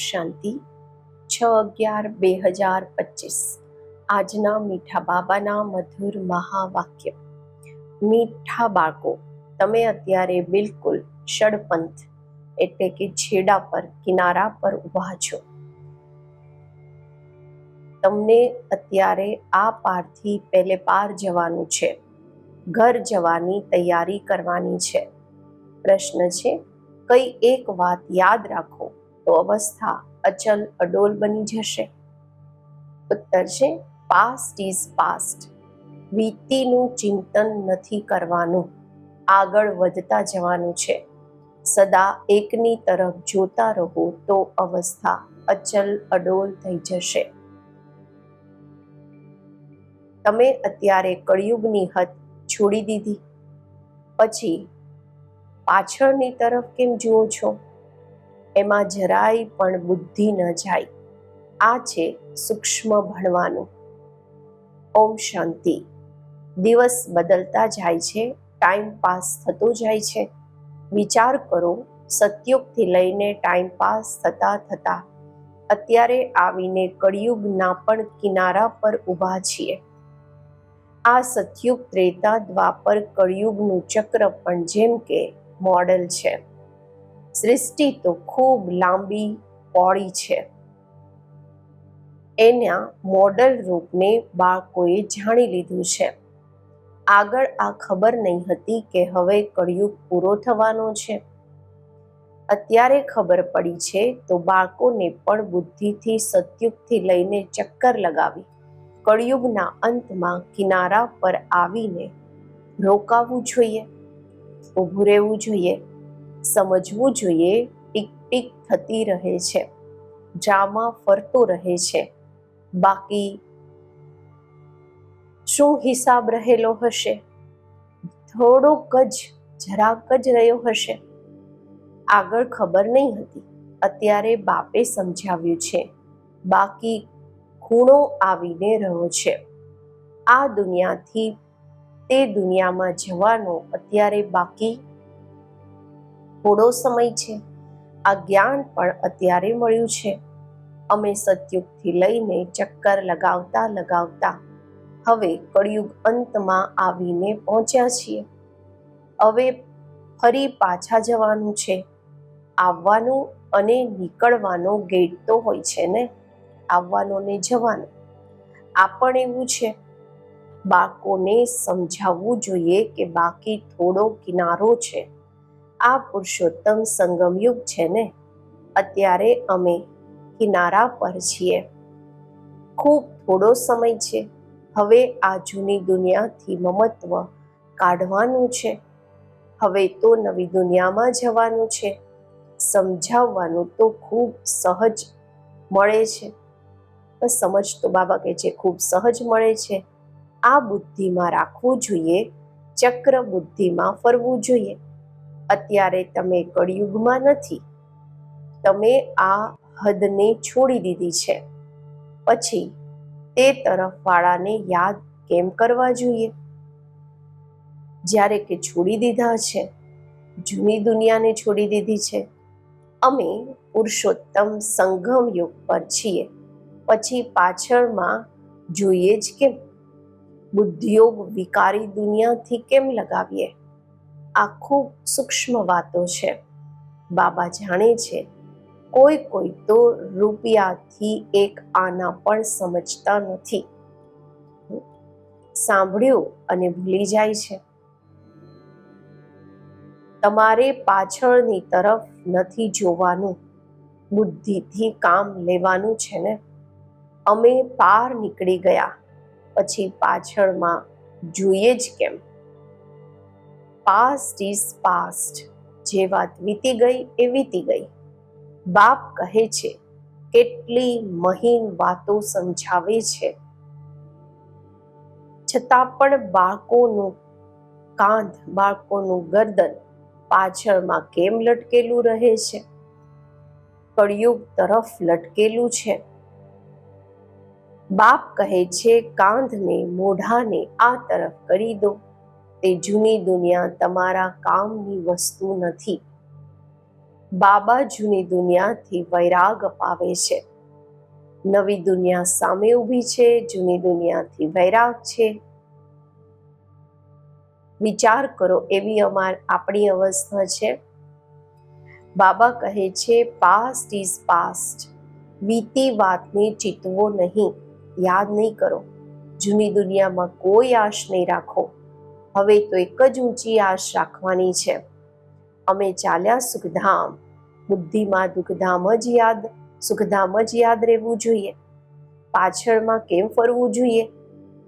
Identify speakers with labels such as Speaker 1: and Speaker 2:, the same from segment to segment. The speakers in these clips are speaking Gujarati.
Speaker 1: શાંતિ. છ અગિયાર બે હજાર પચીસ. આજના મીઠા બાબાના મધુર મહાવાક્ય. મીઠા બાળકો, તમે અત્યારે બિલકુલ ષડપંથ, એટલે કે છેડા પર, કિનારા પર ઊભા છો. તમને અત્યારે આ પારથી પહેલે પાર જવાનું છે. ઘર જવાની તૈયારી કરવાની છે. પ્રશ્ન છે, કઈ એક વાત યાદ રાખો. તો અવસ્થા અચલ અડોલ બની જશે. ઉત્તર છે પાસ્ટ ઇઝ પાસ્ટ વીતીનું ચિંતન નથી કરવાનું. આગળ વધતા જવાનું છે. સદા એકની તરફ જોતા રહો તો અવસ્થા અચલ અડોલ થઈ જશે. તમે અત્યારે કળિયુગની હદ છોડી દીધી. પછી પાછળની તરફ કેમ જુઓ છો? એમાં જરાય પણ બુદ્ધિ ન જાય. આ છે સૂક્ષ્મ ભણવાનું. ઓમ શાંતિ. દિવસ બદલતા જાય છે, ટાઈમ પાસ થતો જાય છે. વિચાર કરો, સતયુગથી લઈને ટાઈમ પાસ થતા થતા. અત્યારે આવીને કળિયુગના પણ કિનારા પર ઊભા છીએ. આ સતયુગ ત્રેતા દ્વાપર કળિયુગનું ચક્ર પણ જેમ કે મોડલ છે. સૃષ્ટિ તો ખૂબ લાંબી પોળી છે. એના મોડલ રૂપને બાળકોએ જાણી લીધું છે. આગળ આ ખબર નહીં હતી કે હવે કળિયુગ પૂરો થવાનો છે. અત્યારે ખબર પડી છે તો બાળકોને પણ બુદ્ધિથી સતયુગથી લઈને ચક્કર લગાવી, કળિયુગના અંતમાં કિનારા પર આવીને રોકાવું જોઈએ, ઊભું રહેવું જોઈએ સમજવું જોઈએ ટીક ટીક થતી રહે છે. ડ્રામા ફરતો રહે છે. બાકી શું હિસાબ રહેલો હશે? થોડોક જ, જરાક જ રહ્યો હશે. આગળ ખબર નહીં હતી. અત્યારે બાપે સમજાવ્યું છે. બાકી ખૂણો આવીને રહ્યો છે. આ દુનિયાથી તે દુનિયામાં જવાનો અત્યારે બાકી થોડો સમય છે. આ જ્ઞાન પણ અત્યારે મળ્યું છે. અમે સતયુગથી લઈને ચક્કર લગાવતા લગાવતા હવે કળિયુગ અંતમાં આવીને પહોંચ્યા છીએ. હવે ફરી પાછા જવાનું છે. આવવાનું અને નીકળવાનો ગેટ તો હોય છે ને? આવવાનો ને જવાનો. આ પણ એવું છે. બાળકોને સમજાવવું જોઈએ કે બાકી થોડો કિનારો છે. આ પુરુષોત્તમ સંગમયુગ છે ને? અત્યારે અમે કિનારા પર છીએ. ખૂબ થોડો સમય છે. હવે આ જૂની દુનિયાથી મમત્વ કાઢવાનું છે. હવે તો નવી દુનિયામાં જવાનું છે. સમજાવવાનું તો ખૂબ સહજ મળે છે. સમજ તો બાબા કહે છે ખૂબ સહજ મળે છે. આ બુદ્ધિમાં રાખવું જોઈએ, ચક્ર બુદ્ધિમાં ફરવું જોઈએ. અત્યારે તમે કળિયુગમાં નથી. તમે આ હદને છોડી દીધી છે. પછી તે તરફ વાળાને યાદ કેમ કરવા જોઈએ? જ્યારે કે છોડી દીધા છે, જૂની દુનિયાને છોડી દીધી છે. અમે પુરુષોત્તમ સંગમ યુગ પર છીએ. પછી પાછળમાં જોઈએ જ કેમ? બુદ્ધિયોગ વિકારી દુનિયાથી કેમ લગાવીએ? આ ખૂબ સૂક્ષ્મ વાતો છે. બાબા જાણે છે, કોઈ કોઈ તો રૂપિયાથી એક આના પણ સમજતા નથી. સાંભળ્યું અને ભૂલી જાય છે. તમારે પાછળની તરફ નથી જોવાનું, બુદ્ધિથી કામ લેવાનું છે ને? અમે પાર નીકળી ગયા, પછી પાછળમાં જોઈએ જ કેમ? પાસ્ટ ઇઝ પાસ્ટ જે વાત વીતી ગઈ એ વીતી ગઈ. બાપ કહે છે, કેટલી મહીન વાતો સમજાવે છે. છતાં પણ બાળકોનું કાંધ, બાળકોનું ગરદન પાછળમાં કેમ લટકેલું રહે છે? કળિયુગ તરફ લટકેલું છે. બાપ કહે છે, કાંધને, મોઢાને આ તરફ કરી દો. તે જૂની દુનિયા તમારા કામની વસ્તુ નથી. બાબા જૂની દુનિયાથી વૈરાગ અપાવે છે. નવી દુનિયા સામે ઊભી છે, જૂની દુનિયાથી વૈરાગ છે. વિચાર કરો, એવી અમાર, આપણી અવસ્થા છે. બાબા કહે છે પાસ્ટ ઇઝ પાસ્ટ વીતી વાતને ચિતવો નહીં. યાદ નહીં કરો. જૂની દુનિયામાં કોઈ આશ નહીં રાખો. હવે તો એક જ ઊંચી આશ રાખવાની છે. અમે ચાલ્યા સુખધામ. બુદ્ધિમાં દુઃખધામ જ યાદ, સુખધામ જ યાદ રહેવું જોઈએ. પાછળમાં કેમ ફરવું જોઈએ?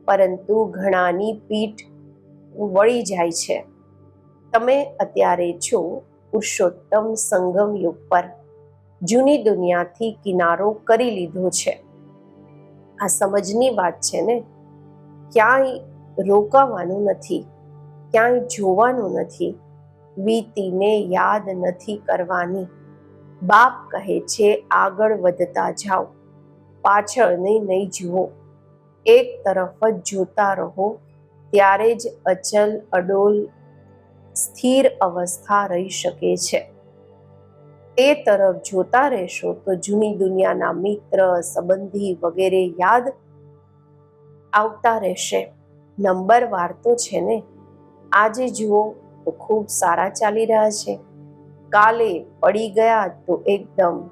Speaker 1: પરંતુ ઘણાની પીઠ વળી જાય છે. તમે અત્યારે છો પુરુષોત્તમ સંગમ યુગ પર. જૂની દુનિયાથી કિનારો કરી લીધો છે. આ સમજની વાત છે ને? ક્યાંય રોકાવાનું નથી, ક્યાંય જોવાનું નથી, વીતીને યાદ નથી કરવાની. બાપ કહે છે, આગળ વધતા જાઓ પાછળ નહીં નહીં જુઓ. એક તરફ જ જોતા રહો, ત્યારે જ અચલ અડોલ સ્થિર અવસ્થા રહી શકે છે. તે તરફ જોતા રહેશો તો જૂની દુનિયાના મિત્ર, સંબંધી વગેરે યાદ આવતા રહેશે. નંબર વાર તો છે ને. આજે જુઓ તો ખૂબ સારા ચાલી રહ્યા છે. કાલે પડી ગયા તો એકદમ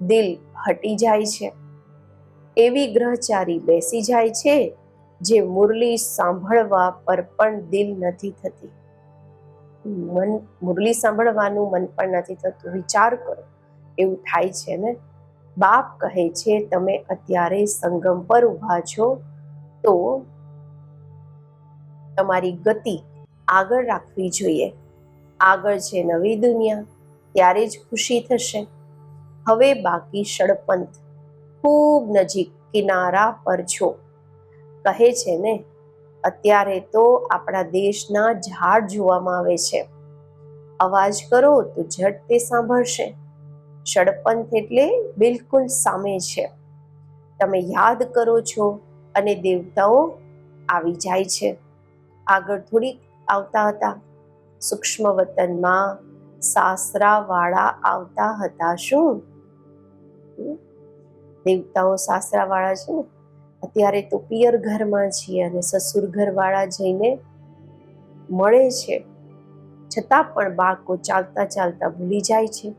Speaker 1: દિલ હટી જાય છે. એવી ગ્રહચારી બેસી જાય છે જે મુરલી સાંભળવા પર પણ દિલ નથી થતી. મન, મુરલી સાંભળવાનું મન પણ નથી થતું. વિચાર કરો, એવું થાય છે ને? બાપ કહે છે, તમે અત્યારે સંગમ પર ઊભા છો તો તમારી ગતિ આગળ રાખવી જોઈએ. આગળ છે નવી દુનિયા, ત્યારે જ ખુશી થશે. હવે બાકી ષડપંથ. ખૂબ નજીક કિનારા પર છો. કહે છે ને, અત્યારે તો આપણા દેશના ઝાડ જોવામાં આવે છે. અવાજ કરો તો ઝટ તે સાંભળશે. ષડપંથ એટલે બિલકુલ સામે છે. તમે યાદ કરો છો અને દેવતાઓ આવી જાય છે. આગળ થોડીક આવતા હતા. સૂક્ષ્મ વતનમાં સાસરાવાળા આવતા હતા. શું? દેવતાઓ સાસરાવાળા છે ને? અત્યારે તો પિયર ઘરમાં છીએ અને સસુર ઘરવાળા જઈને મળે છે. છતાં પણ બાળકો ચાલતા ચાલતા ભૂલી જાય છે.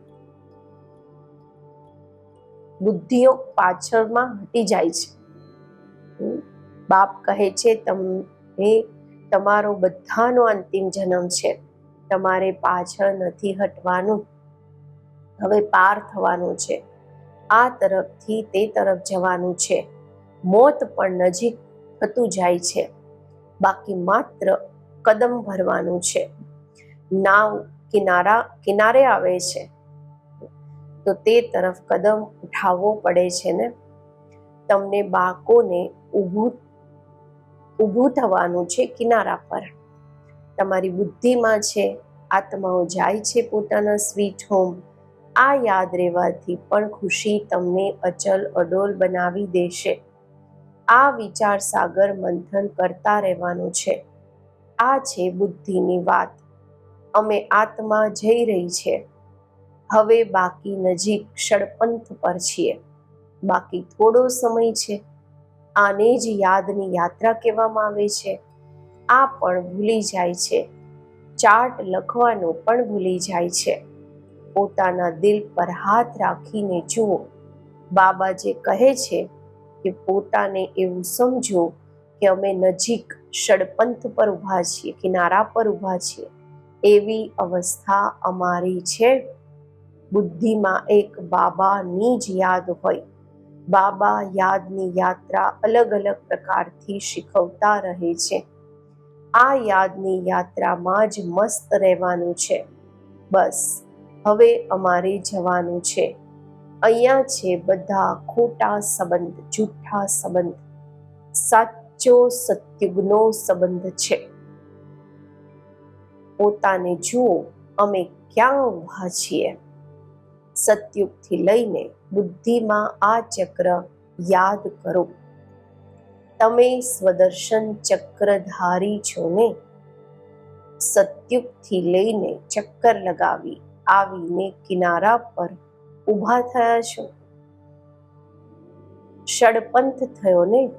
Speaker 1: બુદ્ધિઓ પાછળમાં હટી જાય છે. બાપ કહે છે તમે તમારો બધાનો અંતિમ જન્મ છે. તમારે પાછળ નથી હટવાનું. હવે પાર થવાનું છે. આ તરફથી તે તરફ જવાનું છે. મોત પણ નજીક થતું જાય છે. બાકી માત્ર કદમ ભરવાનું છે. નાવ કિનારા, કિનારે આવે છે. તો તે તરફ કદમ ઉઠાવવો પડે છે ને? તમને બાકોને ઊભું ઊભું થવાનું છે કિનારા પર. તમારી બુદ્ધિમાં છે, આત્માઓ જાય છે પોતાના સ્વીટ હોમ. આ યાદ રહેવાથી પણ ખુશી તમને અચલ અડોલ બનાવી દેશે. આ વિચાર સાગર મંથન કરતા રહેવાનું છે. આ છે બુદ્ધિની વાત. અમે આત્મા જઈ રહી છે. હવે બાકી નજીક ષડપંથ પર છીએ. બાકી થોડો સમય છે. આને જ યાદની યાત્રા કહેવામાં આવે છે. આ પણ ભૂલી જાય છે. ચાર્ટ લખવાનું પણ ભૂલી જાય છે. પોતાના દિલ પર હાથ રાખીને જુઓ. બાબા જે કહે છે કે પોતાને એવું સમજો કે અમે નજીક ષડપંથ પર ઊભા છીએ, કિનારા પર ઊભા છીએ. એવી અવસ્થા અમારી છે. બુદ્ધિમાં એક બાબાની જ યાદ હોય. બાબા યાદની યાત્રા અલગ અલગ પ્રકારથી શીખવતા રહે છે. આ યાદની યાત્રામાં જ મસ્ત રહેવાનું છે. બસ, હવે અમારે જવાનું છે. અહીંયા છે બધા ખોટા સંબંધ, જૂઠા સંબંધ. સાચો સત્યુગનો સંબંધ છે. પોતાને જુઓ, અમે ક્યાં ઊભા છીએ? સત્યુગથી લઈને બુદ્ધિમાં આ ચક્ર યાદ કરો. તમે સ્વદર્શન ચક્રધારી છો ને સત્યુગથી લઈને ચક્કર લગાવી આવીને કિનારા પર ઊભા થયા છો. ષડપંથ થયો ને?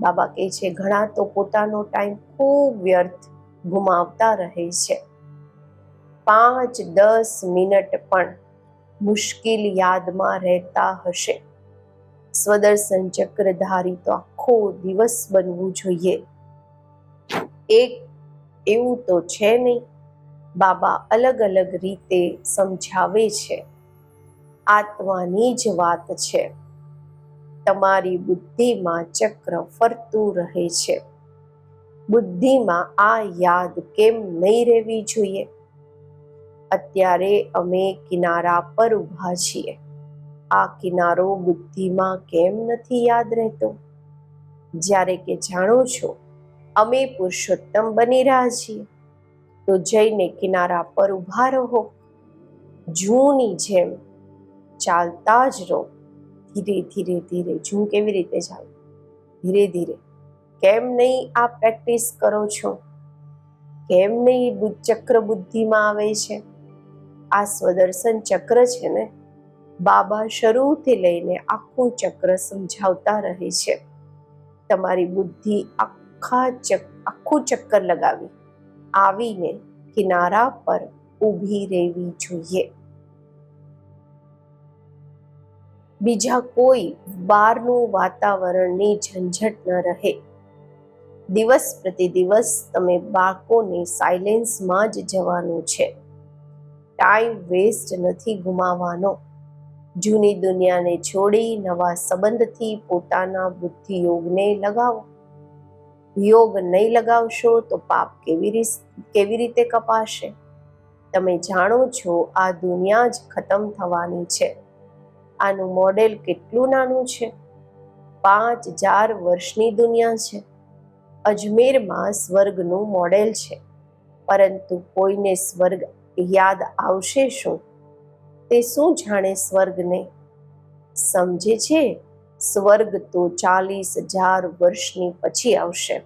Speaker 1: બાબા કહે છે, ઘણા તો પોતાનો ટાઈમ ખૂબ વ્યર્થ ગુમાવતા રહે છે. પાંચ દસ મિનિટ પણ મુશ્કેલ યાદમાં રહેતા હશે. સ્વદર્શન ચક્રધારી તો આખો દિવસ બનવું જોઈએ. એક એવું તો છે નહીં. બાબા અલગ અલગ રીતે સમજાવે છે. આત્માની જ વાત છે. તમારી બુદ્ધિમાં ચક્ર ફરતું રહે છે. બુદ્ધિમાં આ યાદ કેમ નહીં રહેવી જોઈએ? અત્યારે અમે કિનારા પર ઊભા છીએ. આ કિનારો બુદ્ધિમાં કેમ નથી યાદ રહેતો? જ્યારે કે જાણો છો, અમે પુરુષોત્તમ બની રહ્યા છીએ, તો જઈને કિનારા પર ઊભા રહો. જૂની જેમ ચાલતા જ રહો. ધીરે ધીરે ધીરે, જૂ કેવી રીતે ચાલે? ધીરે ધીરે. કેમ નહીં આ પ્રેક્ટિસ કરો છો? કેમ નહીં ચક્ર બુદ્ધિમાં આવે છે? આ સ્વદર્શન ચક્ર છે ને, બાબા શરૂથી લઈને આખું ચક્ર સમજાવતા રહે છે. તમારી બુદ્ધિ આખા ચક, આખું ચક્કર લગાવી, આવીને કિનારા પર ઊભી રહેવી જોઈએ. બીજા કોઈ બહારનું વાતાવરણની ઝંઝટ ન રહે. દિવસ પ્રતિ દિવસ તમે બાળકોને સાયલેન્સમાં જ જવાનું છે. ટાઈમ વેસ્ટ નથી ગુમાવવાનો. જૂની દુનિયાને છોડી નવા સંબંધથી પોતાના બુદ્ધિ યોગને લગાવો. યોગ નહીં લગાવશો તો પાપ કેવી રીતે કેવી રીતે કપાશે? તમે જાણો છો આ દુનિયા જ ખતમ થવાની છે. આનું મોડેલ કેટલું નાનું છે? પાંચ હજાર વર્ષની દુનિયા છે. અજમેરમાં સ્વર્ગનું મોડેલ છે. પરંતુ કોઈને સ્વર્ગ યાદ આવશે શું? તે શું જાણે સ્વર્ગને? સમજે છે? સ્વર્ગ તો ચાલીસ હજાર વર્ષની પછી આવશે.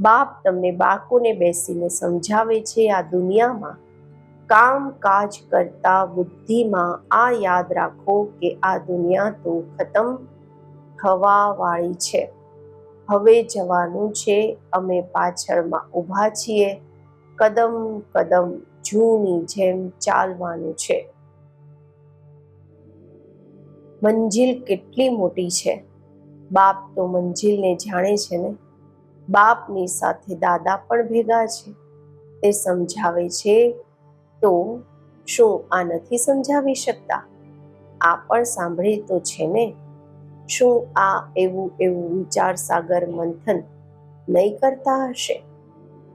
Speaker 1: બાપ તમને બાળકોને બેસીને સમજાવે છે આ દુનિયામાં. કામ કાજ કરતા બુદ્ધિમાં આ યાદ રાખો કે આ દુનિયા તો ખતમ થવા વાળી છે. હવે જવાનું છે, અમે પાછળમાં ઊભા છીએ. કદમ કદમ જૂની જેમ ચાલવાનું છે. મંજિલ કેટલી મોટી છે. બાપ તો મંજિલને જાણે છે ને. બાપની સાથે દાદા પણ ભેગા છે. તે સમજાવે છે તો શું આ નથી સમજાવી શકતા? આ પણ સાંભળે તો છે ને. શું આ એવું એવું વિચાર સાગર મંથન નહીં કરતા હશે?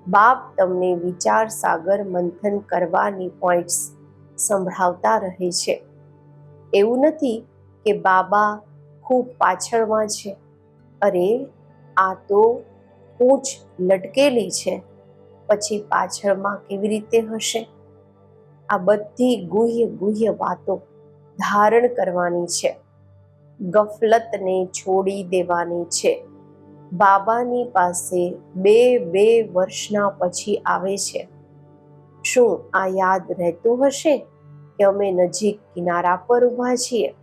Speaker 1: બાપ તમને વિચાર સાગર મંથન કરવાની પોઈન્ટ્સ સંભળાવતા રહે છે. એવું નથી કે બાબા ખૂબ પાછળમાં છે. અરે, આ તો પૂંછ લટકેલી છે. પછી પાછળમાં કેવી રીતે હશે? આ બધી ગુહ્ય ગુહ્ય વાતો ધારણ કરવાની છે. ગફલતને છોડી દેવાની છે. બાબાની પાસે બે બે વર્ષના પછી આવે છે. શું આ યાદ રહેતું હશે કે અમે નજીક કિનારા પર ઊભા છીએ?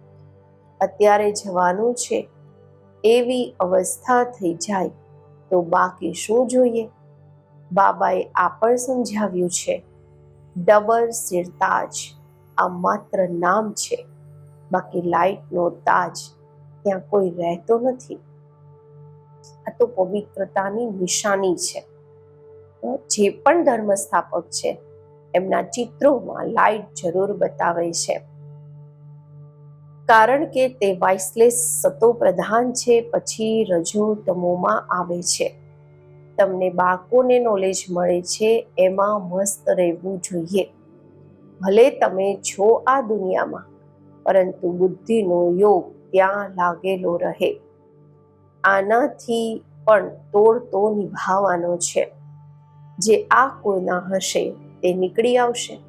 Speaker 1: અત્યારે જવાનું છે. એવી અવસ્થા થઈ જાય તો બાકી શું જોઈએ? બાબાએ આ પણ સમજાવ્યું છે. ડબલ સિર તાજ આ માત્ર નામ છે. બાકી લાઈટનો તાજ ત્યાં કોઈ રહેતો નથી. આ તો પવિત્રતાની નિશાની છે. જે પણ ધર્મ સ્થાપક છે, એમના ચિત્રોમાં લાઈટ જરૂર બતાવે છે. કારણ કે તે વાઇસલેસ સતો પ્રધાન છે, પછી રજો તમોમાં આવે છે. તમને બાળકોને નોલેજ મળે છે, એમાં મસ્ત રહેવું જોઈએ. ભલે તમે છો આ દુનિયામાં, પરંતુ બુદ્ધિનો યોગ ત્યાં લાગેલો રહે. આનાથી પણ તોડ તો નિભાવવાનો છે. જે આ કોઈના હશે તે નીકળી આવશે.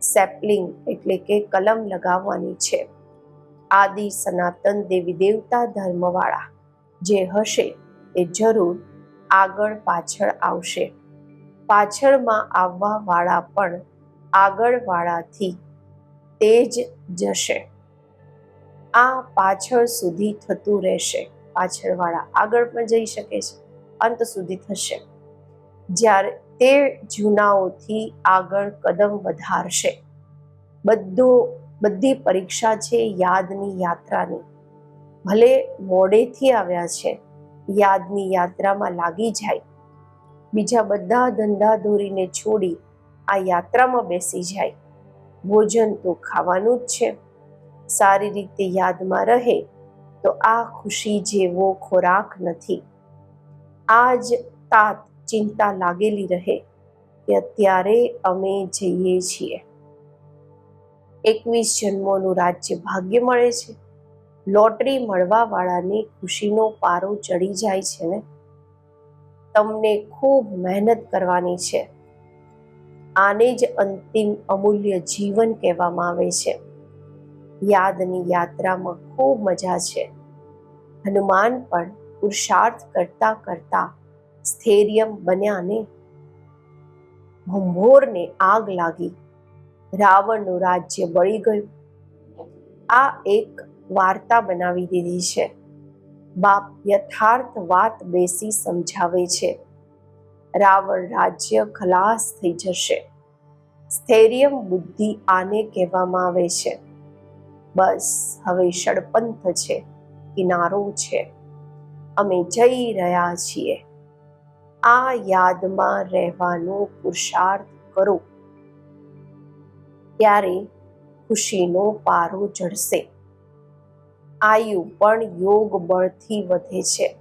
Speaker 1: સેપલિંગ એટલે કે કલમ લગાવવાની છે. આદિ સનાતન દેવી દેવતા ધર્મવાળા જે હશે તે જરૂર આગળ પાછળ આવશે. પાછળમાં આવવા વાળા પણ આગળવાળાથી તે જ જશે. આ પાછળ સુધી થતું રહેશે. પાછળવાળા આગળ પણ જઈ શકે છે. અંત સુધી થશે. જ્યારે તે જૂનાઓથી આગળ કદમ વધારશે. બધું, બધી પરીક્ષા છે યાદની યાત્રાની. ભલે મોડેથી આવ્યા છે, યાદની યાત્રામાં લાગી જાય. બીજા બધા ધંધા દોરીને છોડી આ યાત્રામાં બેસી જાય. ભોજન તો ખાવાનું જ છે. સારી રીતે યાદમાં રહે તો આ ખુશી જેવો ખોરાક નથી. આ જ તાત ચિંતા લાગેલી રહે કે અત્યારે અમે જઈએ છીએ. એકવીસ જન્મોનું રાજ્ય ભાગ્ય મળે છે. લોટરી મળવા વાળાને ખુશીનો પારો ચડી જાય છે ને? તમને ખૂબ મહેનત કરવાની છે. આને જ અંતિમ અમૂલ્ય જીવન કહેવામાં આવે છે. યાદની યાત્રામાં ખૂબ મજા છે. હનુમાન પણ પુરુષાર્થ કરતા કરતા સ્થૈર્યમ બન્યા ને ભંભોરને આગ લાગી. રાવણનું રાજ્ય બળી ગયું. આ એક વાર્તા બનાવી દીધી છે. બાપ યથાર્થ વાત બેસી સમજાવે છે. રાવણ રાજ્ય ખલાસ થઈ જશે. સ્થૈર્યમ બુદ્ધિ આને કહેવામાં આવે છે. બસ, હવે ષડપંથ છે, કિનારો છે. અમે જઈ રહ્યા છીએ. આ યાદમાં રહેવાનો પુરુષાર્થ કરો. ત્યારે ખુશીનો પારો ચડશે આયુ પણ યોગ બળથી વધે છે.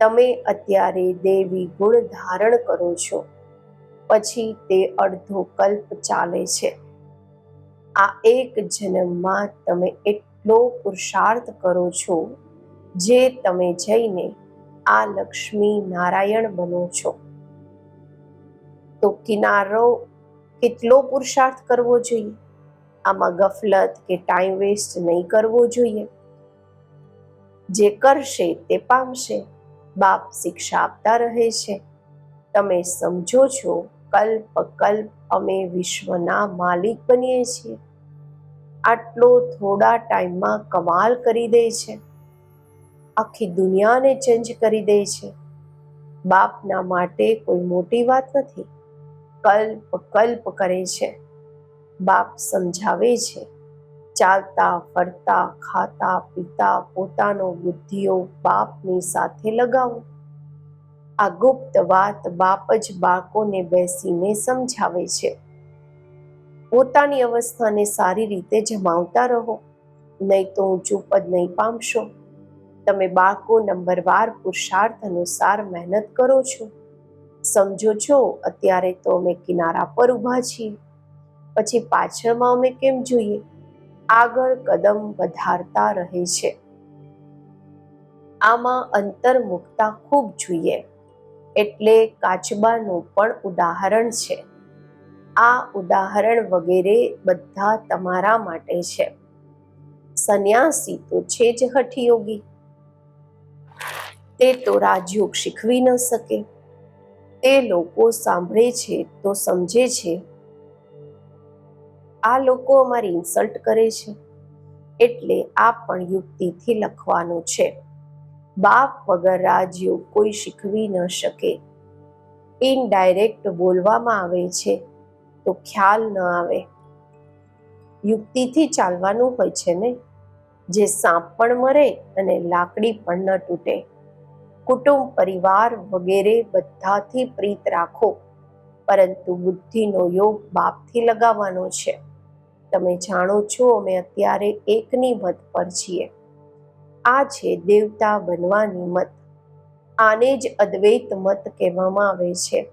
Speaker 1: તમે અત્યારે દેવી ગુણ ધારણ કરો છો. પછી તે અડધો કલ્પ ચાલે છે. આ એક જન્મમાં તમે એટલો પુરુષાર્થ કરો છો જે તમે જઈને આ લક્ષ્મી નારાયણ બનો છો. તો કિનારો કેટલો પુરુષાર્થ કરવો જોઈએ? આમાં ગફલત કે ટાઈમ વેસ્ટ નહીં કરવો જોઈએ. જે કરશે તે પામશે, બાપ શિક્ષા આપતા રહે છે. તમે સમજો છો કલ્પ કલ્પ અમે વિશ્વના માલિક બનીએ છીએ. આટલો થોડા ટાઈમમાં કમાલ કરી દે છે. આખી દુનિયાને ચેન્જ કરી દે છે. બાપના માટે કોઈ મોટી વાત નથી. કલ્પ કલ્પ કરે છે. બાપ સમજાવે છે. ચાલતા, ફરતા, ખાતા, પીતા, પોતાનો બુદ્ધિઓ બાપની સાથે લગાવો. આ ગુપ્ત વાત બાપ જ બાળકોને બેસીને સમજાવે છે. પોતાની અવસ્થાને સારી રીતે જમાવતા રહો. નહીં તો ઊંચું પદ નહીં પામશો. તમે બાળકો નંબરવાર પુરુષાર્થ અનુસાર મહેનત કરો છો. સમજો છો, અત્યારે તો અમે કિનારા પર ઊભા છીએ. પછી પાછળમાં અમે કેમ જોઈએ? આગળ કદમ વધારતા રહે છે. આમાં અંતર મૂકતા ખૂબ જોઈએ. એટલે કાચબાનું પણ ઉદાહરણ છે. આ ઉદાહરણ વગેરે બધા તમારા માટે છે. સંન્યાસી તો છે જ હઠયોગી. તે તો રાજયોગ શીખવી ન શકે. તે લોકો સાંભળે છે તો સમજે છે. આ લોકો અમારી ઇન્સલ્ટ કરે છે. એટલે આ પણ યુક્તિથી લખવાનું છે. બાપ વગર રાજયોગ કોઈ શીખવી ન શકે. ઇનડાયરેક્ટ બોલવામાં આવે છે. તો ખ્યાલ ન આવે. યુક્તિથી ચાલવાનું હોય છે ને? જે સાપ પણ મરે અને લાકડી પણ ન તૂટે. કુટુંબ, પરિવાર વગેરે બધાથી પ્રીત રાખો. પરંતુ બુદ્ધિનો યોગ બાપથી લગાવવાનો છે. તમે જાણો છો અમે અત્યારે એકની મત પર છીએ. આ છે દેવતા બનવાની મત. આને જ અદ્વૈત મત કહેવામાં આવે છે.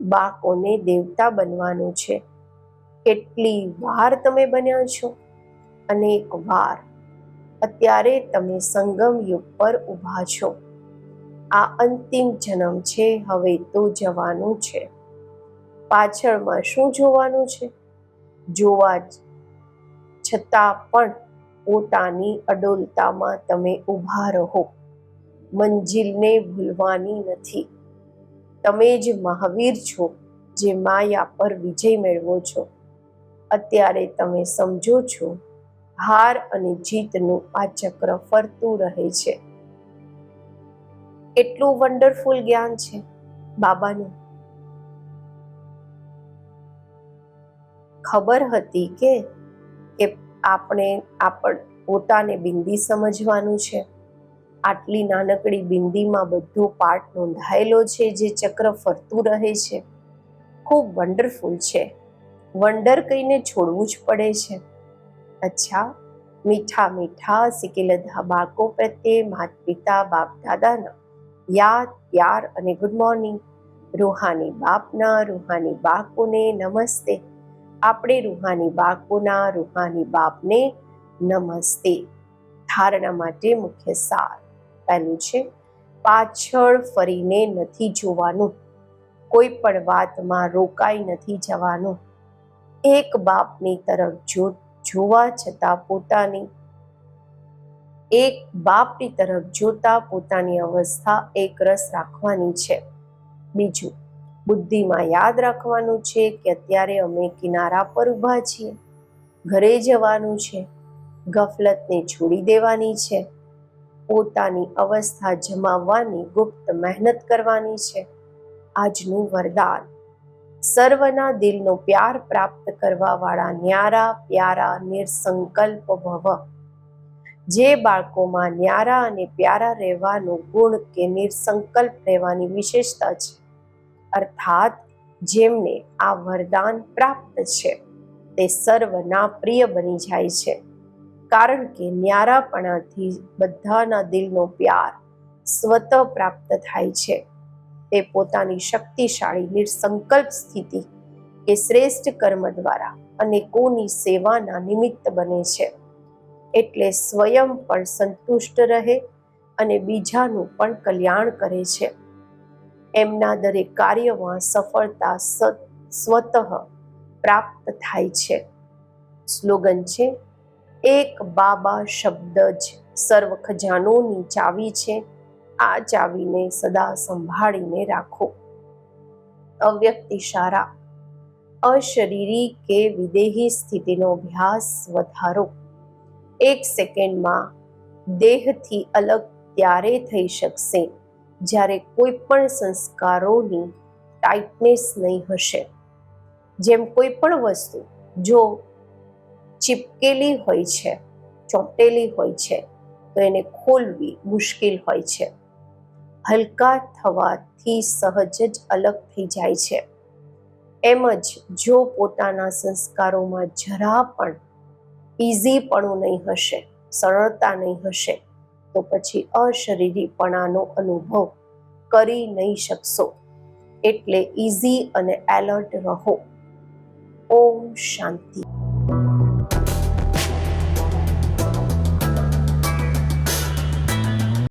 Speaker 1: બાળકોને દેવતા બનવાનું છે. કેટલી વાર તમે બન્યા છો? અનેક વાર. અત્યારે તમે સંગમ યુગ પર ઊભા છો. આ અંતિમ જન્મ છે, હવે તો જવાનું છે. પાછળમાં શું જોવાનું છે? જોવા છતાં પણ પોતાની અડોલતામાં તમે ઊભા રહો. મંજિલને ભૂલવાની નથી. તમે જ મહાવીર છો, જે માયા પર વિજય મેળવો છો. અત્યારે તમે સમજો છો, હાર અને જીતનું આ ચક્ર ફરતું રહે છે. એટલું વન્ડરફુલ જ્ઞાન છે, બાબાનું. ખબર હતી કે આપણે આપણ, પોતાને બિંદી સમજવાનું છે. આટલી નાનકડી બિંદીમાં બધો પાઠ નોંધાયેલો છે, જે ચક્ર ફરતું રહે છે. ખૂબ વન્ડરફુલ છે. વંડર કહીને છોડવું જ પડે છે. અચ્છા, મીઠા મીઠા સિકેલધા બાળકો પ્રત્યે માત પિતા બાપ દાદાના યાદ, પ્યાર અને ગુડ મોર્નિંગ રૂહાની બાપના, રૂહાની બાકોને નમસ્તે. આપણે રૂહાની બાકોના રૂહાની બાપને નમસ્તે. ધારણા માટે મુખ્ય સાર. પહેલું છે. પાછળ ફરીને નથી જોવાનું. કોઈ પણ વાતમાં રોકાઈ નથી જવાનું. એક બાપની તરફ જો, જોવા છતાં પોતાની, એક બાપની તરફ જોતા પોતાની અવસ્થા એકરસ રાખવાની છે. બીજું, બુદ્ધિમાં યાદ રાખવાનું છે કે અત્યારે અમે કિનારા પર ઊભા છીએ. ઘરે જવાનું છે. ગફલતને છોડી દેવાની છે. પોતાની અવસ્થા જમાવવાની ગુપ્ત મહેનત કરવાની છે. આજનું વરદાન. સર્વના દિલનો પ્યાર પ્રાપ્ત કરવા વાળા ન્યારા પ્યારા નિર્સંકલ્પ ભવ. જે બાળકોમાં ન્યારા અને પ્યારા રહેવાનો ગુણ કે નિર્સંકલ્પ રહેવાની વિશેષતા છે. અર્થાત, જેમને આ વરદાન પ્રાપ્ત છે, તે સર્વના પ્રિય બની જાય છે. કારણ કે ન્યારાપણાથી બધાના દિલનો પ્યાર સ્વત પ્રાપ્ત થાય છે. તે પોતાની શક્તિશાળી નિર્સંકલ્પ સ્થિતિ કે શ્રેષ્ઠ કર્મ દ્વારા અનેકોની સેવાના નિમિત્ત બને છે. એટલે સ્વયં પણ સંતુષ્ટ રહે અને બીજાનું પણ કલ્યાણ કરે છે. એમના દરેક કાર્યમાં સફળતા સ્વતઃ પ્રાપ્ત થાય છે. સ્લોગન છે એક બાબા શબ્દ જ સર્વ ખજાનોની ચાવી છે. આ ચાવીને સદા સંભાળીને રાખો. અવ્યક્ત ઇશારા અશરીરી કે વિદેહી સ્થિતિનો અભ્યાસ વધારો. એક સેકન્ડમાં દેહથી અલગ ત્યારે થઈ શકશે જ્યારે કોઈ પણ સંસ્કારોની ટાઇટનેસ નહીં હશે. જેમ કોઈ પણ વસ્તુ, જો ચીપકેલી હોય છે, ચોંટેલી હોય છે, તો એને ખોલવી મુશ્કેલ હોય છે. હલકા થવાથી સહજ જ અલગ થઈ જાય છે. એમ જ જો પોતાના સંસ્કારોમાં જરા પણ ઇઝીપણું નહીં હશે, સરળતા નહીં હશે, તો પછી અશરીરીપણાનો અનુભવ કરી નહીં શકશો. એટલે ઇઝી અને એલર્ટ રહો. ઓમ શાંતિ.